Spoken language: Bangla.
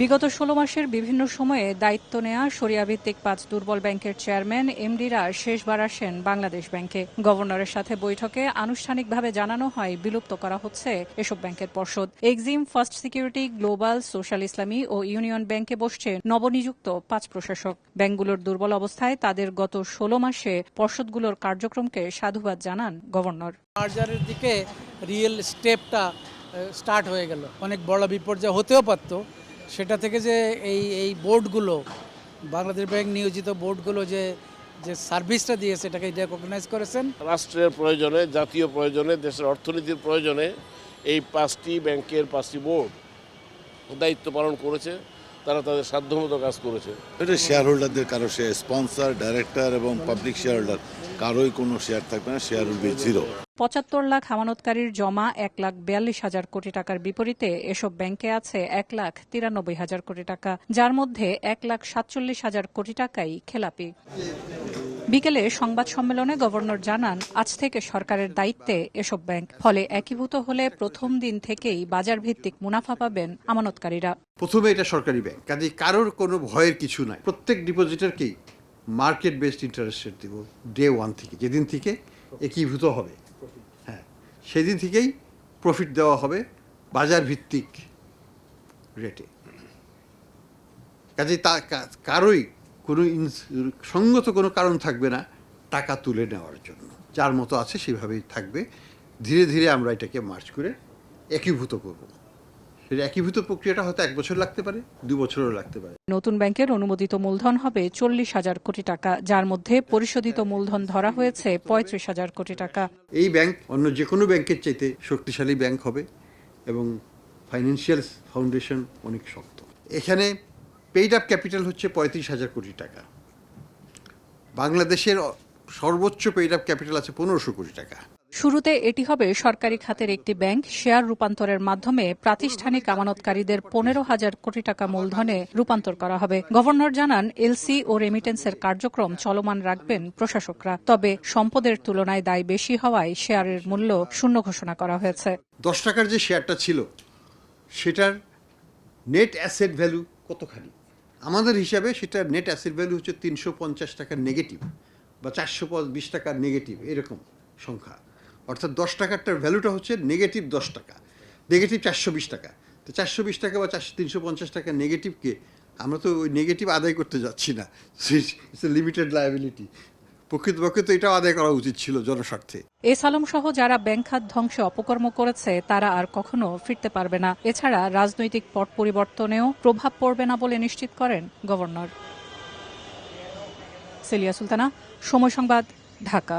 বিগত ষোলো মাসের বিভিন্ন সময়ে দায়িত্ব নেয়া সরিয়াভিত্তিক পাঁচ দুর্বল ব্যাংকের চেয়ারম্যান, এমডিরা শেষবার আসেন বাংলাদেশ ব্যাংকে। গভর্নরের সাথে বৈঠকে আনুষ্ঠানিকভাবে জানানো হয়, বিলুপ্ত করা হচ্ছে এসব ব্যাংকের পর্ষদ। Exim, first security, global, social Islami ও ইউনিয়ন ব্যাংকে বসছে নবনিযুক্ত পাঁচ প্রশাসক। ব্যাংকগুলোর দুর্বল অবস্থায় তাদের গত ষোলো মাসে পর্ষদগুলোর কার্যক্রমকে সাধুবাদ জানান গভর্নর। মার্জারের দিকে রিয়েল স্টেপটা স্টার্ট হয়ে গেল। অনেক বড় বিপর্যয় হতেও পারত সেটা থেকে যে এই এই বোর্ডগুলো বাংলাদেশ ব্যাংক নিয়োজিত বোর্ডগুলো যে যে সার্ভিসটা দিয়েছে এটাকে রেকগনাইজ করেছেন। রাষ্ট্রের প্রয়োজনে জাতীয় প্রয়োজনে দেশের অর্থনীতির প্রয়োজনে এই পাঁচটি ব্যাংকের পাঁচটি বোর্ড দায়িত্ব পালন করেছে তারা তাদের সাধ্যমতো কাজ করেছে। এটা শেয়ার হোল্ডারদের কারও শেয়ার স্পন্সর ডাইরেক্টর এবং পাবলিক শেয়ার হোল্ডার কারোই কোনো শেয়ার থাকবে না শেয়ার উইল বি জিরো পঁচাত্তর লাখ আমানতকারীর জমা এক লাখ বিয়াল্লিশ হাজার কোটি টাকার বিপরীতে এসব ব্যাংকে আছে এক লাখ তিরানব্বই হাজার কোটি টাকা যার মধ্যে এক লাখ সাতচল্লিশ হাজার কোটি টাকাই খেলাপি। বিকেলে সংবাদ সম্মেলনে গভর্নর জানান আজ থেকে সরকারের দায়িত্বে এসব ব্যাংক ফলে একীভূত হলে প্রথম দিন থেকেই বাজার ভিত্তিক মুনাফা পাবেন আমানতকারীরা। প্রথমে এটা সরকারি ব্যাংক কাজে কারোর কোনো ভয়ের কিছু নাই। প্রত্যেক ডিপোজিটারকেই মার্কেট বেসড ইন্টারেস্ট রেট দেবো ডে ওয়ান থেকে, যেদিন থেকে একীভূত হবে। হ্যাঁ সেদিন থেকেই প্রফিট দেওয়া হবে বাজার ভিত্তিক রেটে কাজে তা কারোই কোনো সঙ্গত কোনো কারণ থাকবে না টাকা তুলে নেওয়ার জন্য। যার মতো আছে সেভাবেই থাকবে। ধীরে ধীরে আমরা এটাকে মার্চ করে একীভূত করব। সেটা একীভূত প্রক্রিয়াটা হয়তো এক বছর লাগতে পারে দু বছরও লাগতে পারে। নতুন ব্যাংকের অনুমোদিত মূলধন হবে চল্লিশ হাজার কোটি টাকা যার মধ্যে পরিশোধিত মূলধন ধরা হয়েছে পঁয়ত্রিশ হাজার কোটি টাকা। এই ব্যাংক অন্য যে কোনো ব্যাংকের চাইতে শক্তিশালী ব্যাংক হবে এবং ফাইন্যান্সিয়াল ফাউন্ডেশন অনেক শক্ত। এখানে পেইড আপ ক্যাপিটাল হচ্ছে পঁয়ত্রিশ হাজার কোটি টাকা। বাংলাদেশের সর্বোচ্চ পেইড আপ ক্যাপিটাল আছে পনেরোশো কোটি টাকা। শুরুতে এটি হবে সরকারি খাতের একটি ব্যাংক শেয়ার রূপান্তরের মাধ্যমে প্রাতিষ্ঠানিক আমানতকারীদের পনেরো হাজার কোটি টাকা মূলধনে রূপান্তর করা হবে। গভর্নর জানান, এলসি ও রেমিটেন্সের কার্যক্রম চলমান রাখবেন প্রশাসকরা। তবে সম্পদের তুলনায় দায় বেশি হওয়ায় শেয়ারের মূল্য শূন্য ঘোষণা করা হয়েছে। দশ টাকার যে শেয়ারটা ছিল, সেটার নেট অ্যাসেট ভ্যালু কতখানি? আমাদের হিসাবে সেটার নেট অ্যাসেট ভ্যালু হচ্ছে তিনশো পঞ্চাশ টাকার নেগেটিভ বা চারশো বিশ টাকার নেগেটিভ এরকম সংখ্যা। অর্থাৎ দশ টাকারটার ভ্যালুটা হচ্ছে নেগেটিভ দশ টাকা। নেগেটিভ চারশো বিশ টাকা। তো চারশো বিশ টাকা বা চারশো, তিনশো পঞ্চাশ টাকা নেগেটিভকে আমরা তো ওই নেগেটিভ আদায় করতে যাচ্ছি না। এ লিমিটেড লায়াবিলিটি প্রকৃতপক্ষে তো এটাও আদায় করা উচিত ছিল জনস্বার্থে। এস আলম সহ যারা ব্যাংক খাত ধ্বংসে অপকর্ম করেছে, তারা আর কখনো ফিরতে পারবে না। এছাড়া রাজনৈতিক পট পরিবর্তনেও প্রভাব পড়বে না বলে নিশ্চিত করেন গভর্নর। সেলিয়া সুলতানা, সময় সংবাদ, ঢাকা।